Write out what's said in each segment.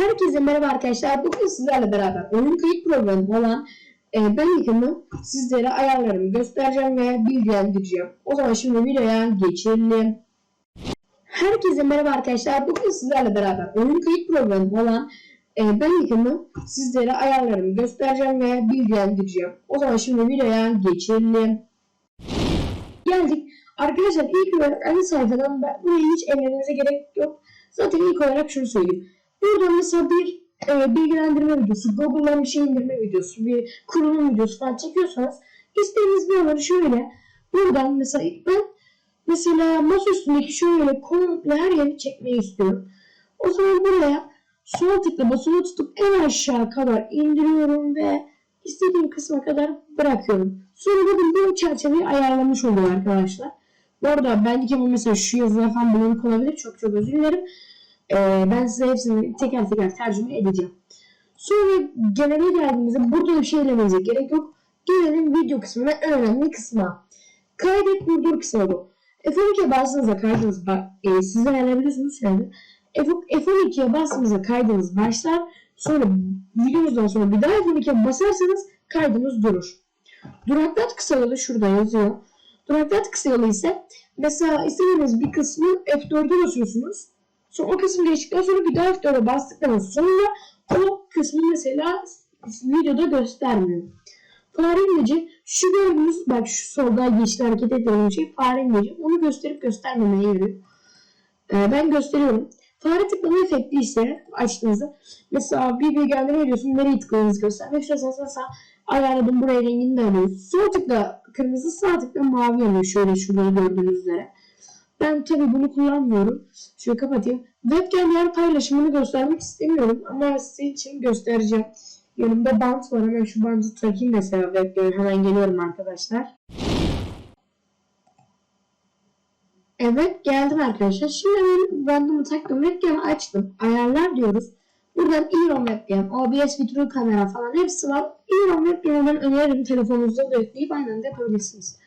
Herkese merhaba arkadaşlar. Bugün sizlerle beraber oyun kayıt programı olan e, ben yıkımı sizlere ayarlarımı göstereceğim ve bilgilendireceğim. O zaman şimdi videoya geçelim. Herkese merhaba arkadaşlar. Bugün sizlerle beraber oyun kayıt programı olan e, ben yıkımı sizlere ayarlarımı göstereceğim ve bilgilendireceğim. O zaman şimdi videoya geçelim. Geldik. Arkadaşlar ilk olarak ana sayfadan ben, buraya hiç ellemenize gerek yok. Zaten ilk olarak şunu söyleyeyim. Burada mesela bir e, bilgilendirme videosu, Google'dan bir şey indirme videosu, bir kurulum videosu falan çekiyorsanız istediğiniz bir olanı şöyle buradan mesela ben mesela masa üstündeki şöyle komple her yeri çekmeyi istiyorum. O zaman buraya sol tıkla basılı tutup en aşağı kadar indiriyorum ve istediğim kısma kadar bırakıyorum. Sonra bakın bu çerçeveyi ayarlamış oluyor arkadaşlar. Bu arada belki bu mesela şu yazılar falan bulanık olabilir. Çok çok özür dilerim. Ee, ben size hepsini teker teker tercüme edeceğim. Sonra genele geldiğimizde burada bir şey elemenize gerek yok. Gelelim video kısmına en önemli kısma. Kaydet durdur kısmı bu. F12'ye bastığınızda kaydınız e, siz de ayarlayabiliyorsunuz yani. F12'ye bastığınızda kaydınız başlar. Sonra videomuzdan sonra bir daha F12'ye basarsanız kaydınız durur. Duraklat kısa yolu şurada yazıyor. Duraklat kısa yolu ise mesela istediğiniz bir kısmı F4'e basıyorsunuz. Sonra o kısım geçtikten sonra bir daha F4'e bastıktan sonra o kısmı mesela videoda göstermiyor. Fare imleci şu gördüğünüz bak şu solda geçti hareket eden şey fare imleci. Onu gösterip göstermemeye yarıyor. Ee, ben gösteriyorum. Fare tıklama efekti ise açtığınızda mesela bir bilgilendirme ediyorsun nereye tıkladığınızı göstermek istiyorsanız mesela ayarladım buraya rengini de alıyoruz. Sol tıkla kırmızı sağ tıkla mavi oluyor şöyle şurada gördüğünüz üzere. Ben tabi bunu kullanmıyorum. Şöyle kapatayım. Webcam yer paylaşımını göstermek istemiyorum ama sizin için göstereceğim. Yanımda bant var. Hemen şu bantı takayım mesela webcam. Hemen geliyorum arkadaşlar. Evet geldim arkadaşlar. Şimdi ben bandımı taktım. Webcam'ı açtım. Ayarlar diyoruz. Buradan Eon Webcam, OBS video kamera falan hepsi var. Eon Webcam'ı ben öneririm. Telefonunuzda da yükleyip aynen de yapabilirsiniz.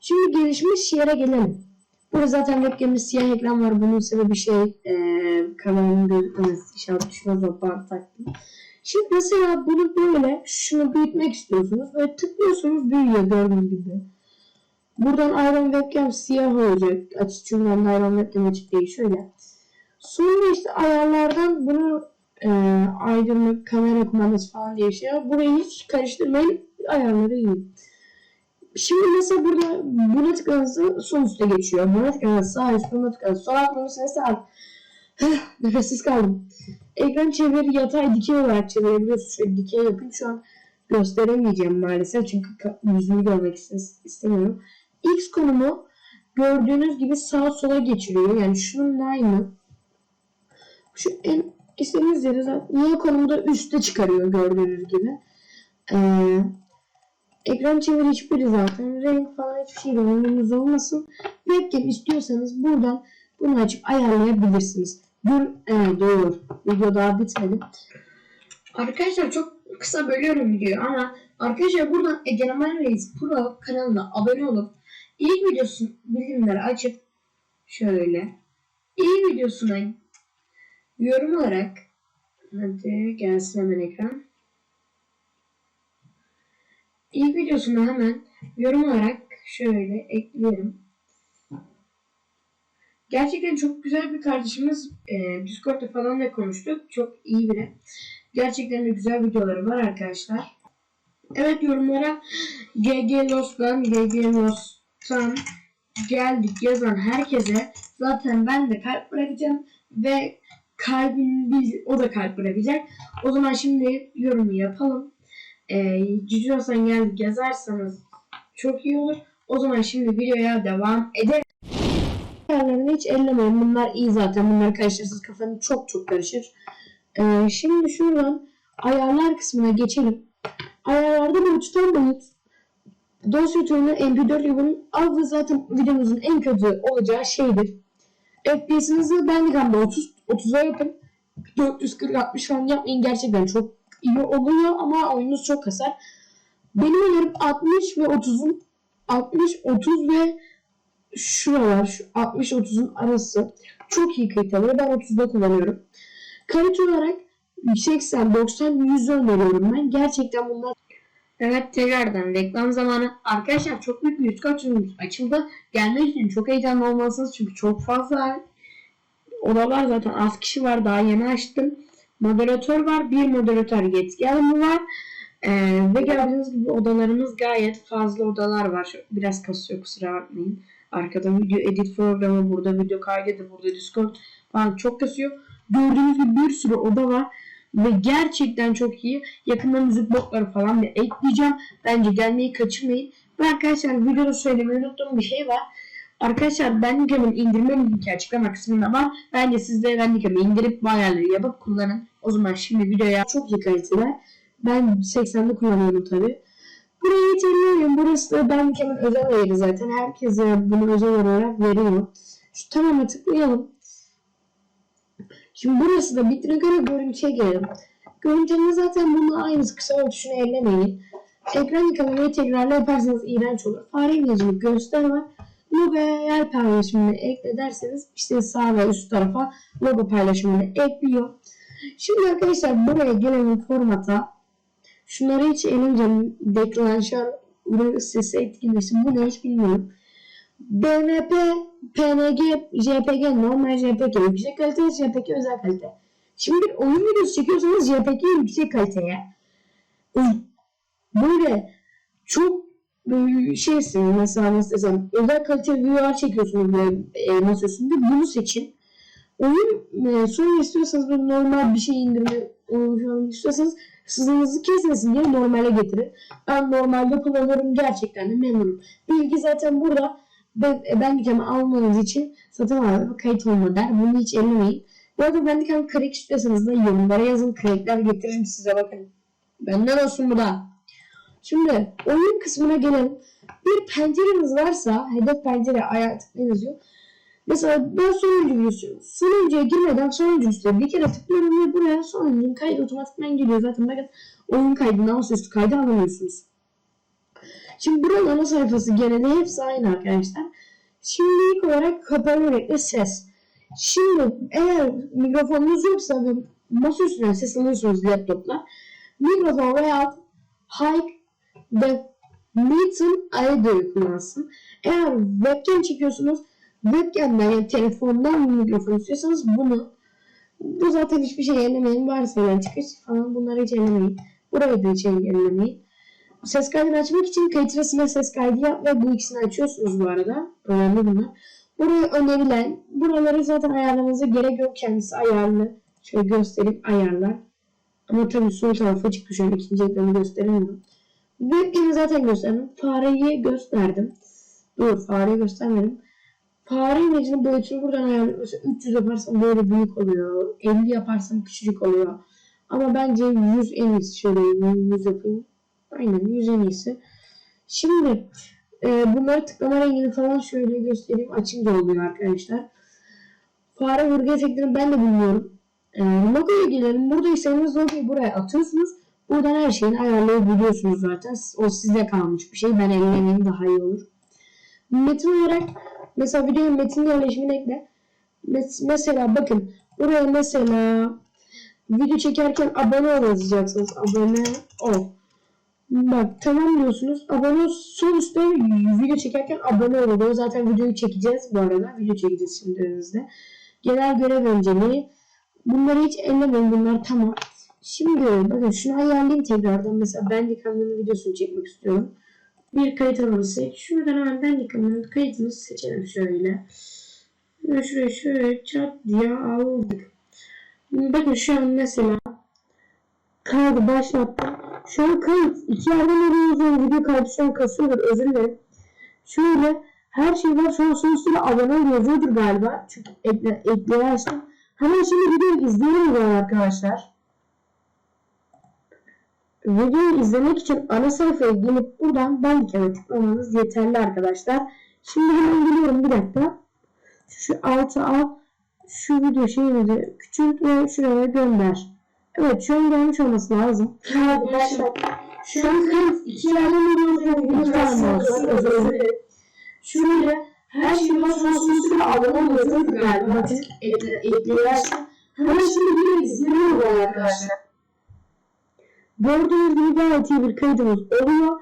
Şimdi gelişmiş yere gelelim. Burada zaten webcam'de siyah ekran var. Bunun sebebi şey e, kameranın gözükmemesi. İnşallah şuna zopan taktım. Şimdi mesela bunu böyle şunu büyütmek istiyorsunuz. Böyle tıklıyorsunuz büyüyor gördüğünüz gibi. Buradan Iron Webcam siyah olacak. Ben de Iron Webcam açık değil. Şöyle. Sonra işte ayarlardan bunu e, aydınlık kamera kumandası falan diye şey var. Burayı hiç karıştırmayın. Ayarları iyi. Şimdi mesela burada buna tıkladığınızda sol üstte geçiyor. Buna tıkladığınızda sağ üstte, buna tıkladığınızda sol alt, buna sağ Nefessiz kaldım. Ekran çevir yatay dikey olarak çevirebiliyorsunuz. Şöyle dikey yapayım. Şu an gösteremeyeceğim maalesef. Çünkü yüzümü görmek istemiyorum. X konumu gördüğünüz gibi sağ sola geçiriyor. Yani şunun aynı. Şu en istediğiniz yere zaten Y konumu da üstte çıkarıyor gördüğünüz gibi. Ee, Ekran çevir hiçbiri zaten. Renk falan hiçbir şey umurunuz olmasın. Webcam istiyorsanız buradan bunu açıp ayarlayabilirsiniz. Dur, evet doğru. Video daha bitmedi. Arkadaşlar çok kısa bölüyorum videoyu ama arkadaşlar buradan Egemen Reis Pro kanalına abone olup ilk videosu bildirimleri açıp şöyle ilk videosuna yorum olarak hadi gelsin hemen ekran. İlk videosunu hemen yorum olarak şöyle ekleyelim. Gerçekten çok güzel bir kardeşimiz. E, Discord'da falan da konuştuk. Çok iyi biri. Gerçekten de güzel videoları var arkadaşlar. Evet yorumlara GG Lost'tan GG Lost'tan geldik yazan herkese zaten ben de kalp bırakacağım ve kalbin o da kalp bırakacak. O zaman şimdi yorumu yapalım e, Cici Hasan çok iyi olur. O zaman şimdi videoya devam edelim. Ayarlarını hiç ellemeyin. Bunlar iyi zaten. Bunları karıştırırsınız kafanı çok çok karışır. Ee, şimdi şuradan ayarlar kısmına geçelim. Ayarlarda bunu tutan boyut dosya türünün MP4 yolunun ve zaten videomuzun en kötü olacağı şeydir. FPS'inizi Bandicam'da 30 30'a yapın. 440 60 falan yapmayın gerçekten çok iyi oluyor ama oyununuz çok kasar. Benim önerim 60 ve 30'un 60 30 ve şuralar şu 60 30'un arası çok iyi kalite Ben 30'da kullanıyorum. Kalite olarak 80, 90, 100 öneriyorum ben. Gerçekten bunlar Evet tekrardan reklam zamanı. Arkadaşlar çok büyük bir üst katımız açıldı. Gelmek için çok heyecanlı olmalısınız çünkü çok fazla odalar zaten az kişi var daha yeni açtım. Moderatör var. Bir moderatör yetki alımı var. Ee, ve gördüğünüz gibi odalarımız gayet fazla odalar var. Biraz kasıyor kusura bakmayın. Arkada video edit programı burada video kaydedir burada Discord falan çok kasıyor. Gördüğünüz gibi bir sürü oda var ve gerçekten çok iyi. Yakında müzik botları falan da ekleyeceğim. Bence gelmeyi kaçırmayın. Ve arkadaşlar videoda söylemeyi unuttuğum bir şey var. Arkadaşlar Bandicam'ın indirme linki açıklama kısmında var. Bence siz de Bandicam'ı indirip bu ayarları yapıp kullanın. O zaman şimdi videoya çok iyi kaliteli. Ben 80'de kullanıyorum tabi. Burayı içeriyorum. Burası da Bandicam'ın özel ayarı zaten. Herkese bunu özel olarak veriyor. Şu tamama tıklayalım. Şimdi burası da bittiğine göre görüntüye gelelim. Görüntünün zaten bununla aynısı kısa tuşunu ellemeyin. Ekran yıkamayı tekrarla yaparsanız iğrenç olur. Fare imlecini göster var. Logoya yer paylaşımını ekle derseniz işte sağ ve üst tarafa logo paylaşımını ekliyor. Şimdi arkadaşlar buraya gelen formata şunları hiç elince deklanşör ürün sesi etkileşim bu ne hiç bilmiyorum. BMP, PNG, JPG, normal JPG, yüksek kalite, JPG, özel kalite. Şimdi bir oyun videosu çekiyorsanız JPG yüksek kaliteye. Böyle çok böyle şeysin mesela nasıl desem özel kalite videolar çekiyorsunuz böyle e, masaüstünde bunu seçin. Oyun e, sonra istiyorsanız böyle normal bir şey indirme oyun istiyorsanız hızınızı kesmesin diye normale getirin. Ben normalde kullanıyorum gerçekten de memnunum. Bilgi zaten burada ben, Bandicam'ı almanız için satın alma kayıt olma der. Bunu hiç ellemeyin. Bu arada Bandicam crack istiyorsanız da yorumlara yazın. Crackler getiririm size bakın. Benden olsun bu da. Şimdi oyun kısmına gelelim. Bir pencereniz varsa hedef pencere ayağa tıklayın yazıyor. Mesela ben sonuncu videosu. Sonuncuya girmeden sonuncu üstüne bir kere tıklıyorum ve buraya sonuncunun kaydı otomatikman geliyor. Zaten bakın oyun kaydını masaüstü kaydı alamıyorsunuz. Şimdi buranın ana sayfası genelde hepsi aynı arkadaşlar. Şimdi ilk olarak kapalı renkli ses. Şimdi eğer mikrofonunuz yoksa ve masa üstünden ses alıyorsunuz laptopla mikrofon veya high definition audio kullansın. Eğer webcam çekiyorsunuz webcam'den yani telefondan mikrofon istiyorsanız bunu bu zaten hiçbir şey ellemeyin. Varsa yani çıkış falan bunları hiç ellemeyin. Burayı da hiç ellemeyin. Ses kaydını açmak için kayıt sırasında ses kaydı yap ve bu ikisini açıyorsunuz bu arada. Önemli bunlar. Buraya önerilen, buraları zaten ayarlamanıza gerek yok. Kendisi ayarlı. Şöyle gösterip ayarlar. Ama tabii sol tarafa açık şöyle ikinci ekranı gösteremiyorum. Webcam'i zaten gösterdim. Fareyi gösterdim. Dur fareyi göstermedim. Fare imlecinin boyutunu buradan ayarlıyorum. Mesela 300 yaparsam böyle büyük oluyor. 50 yaparsam küçücük oluyor. Ama bence 100 en iyisi. Şöyle 100 yapayım. Aynen 100 en iyisi. Şimdi e, bunları tıklama rengini falan şöyle göstereyim. Açınca oluyor arkadaşlar. Fare vurgu efektini ben de bilmiyorum. E, logoya gelelim. Buradaysanız logoyu buraya atıyorsunuz. Buradan her şeyini ayarlayabiliyorsunuz zaten. O size kalmış bir şey. Ben ellemeyeyim daha iyi olur. Metin olarak mesela videonun metin yerleşimini ekle. Mes- mesela bakın buraya mesela video çekerken abone ol yazacaksınız. Abone ol. Bak tamam diyorsunuz. Abone ol. Sol üstte video çekerken abone ol oluyor. Zaten videoyu çekeceğiz bu arada. Video çekeceğiz şimdi önünüzde. Genel görev önceliği. Bunları hiç ellemeyin. Bunlar tamam. Şimdi bakın şunu ayarlayayım tekrardan. Mesela ben Dikkam'ın videosunu çekmek istiyorum. Bir kayıt alanı Şuradan hemen ben Dikkam'ın kayıtımızı seçelim şöyle. Ve şuraya şöyle çat diye aldık. Bakın şu an mesela kaydı başlattım. Şu an kayıt. İki yerden arıyoruz. Video kaydı şu an kasıyordur. Özür dilerim. Şöyle her şey var. Şu an son üstüne abone yazıyordur galiba. Çünkü ekle, ekleye açtım. Hemen şimdi videoyu izleyelim arkadaşlar. Videoyu izlemek için ana sayfaya gelip buradan kere tıklamanız yeterli arkadaşlar. Şimdi hemen geliyorum bir dakika. Şu altı al. Şu video şeyini de küçült ve şuraya gönder. Evet şu an gelmiş olması lazım. Arkadaşlar şu an kayıt iki yerden. Şöyle her şey. Şu an sonuçta abone oluyoruz. Galiba bakın ekleyelim. Hemen şimdi bir izleyelim bu arkadaşlar. Gördüğünüz gibi gayet iyi bir kaydımız oluyor.